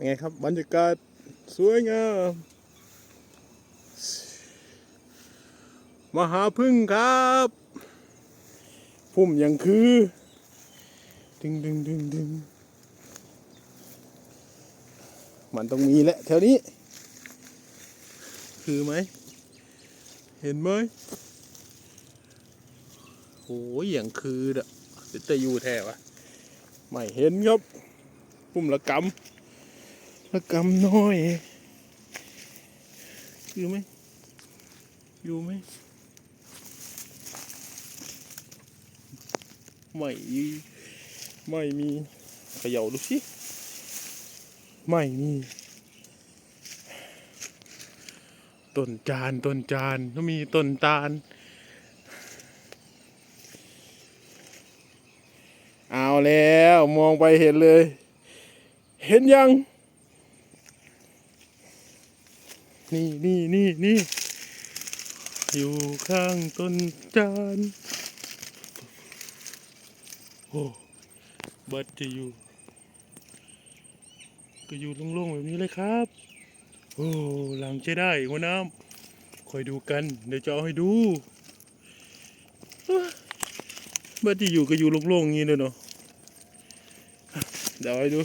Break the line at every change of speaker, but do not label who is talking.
ยังไงครับบรรยากาศสวยงามมหาพึ่งครับพุ่มยังคือ ดึงดึงดึงดึงมันต้องมีแหละแถวนี้ คือไหม เห็นไหมโอ้ยอย่างคือเด้อเป็นตะยูแท้วะไม่เห็นครับ ปุ่มละกำ ละกำน้อย อยู่ไหม อยู่ไหมไม่ไม่มีเขย่าดูสิ ไม่มีต้นจานต้นจานก็มีต้นตาล เอาแล้วมองไปเห็นเลย เห็นยัง นี่นี่นี่นี่อยู่ข้างต้นจานโอ้บัดจะอยู่ ก็อยู่โล่งๆแบบนี้เลยครับ โอ้หลังใช้ได้หัวน้ำคอยดูกัน เดี๋ยวจะเอาให้ดูบัดจะอยู่ก็อยู่โล่งๆอย่างนี้เลยเนาะเดี๋ยวให้ดู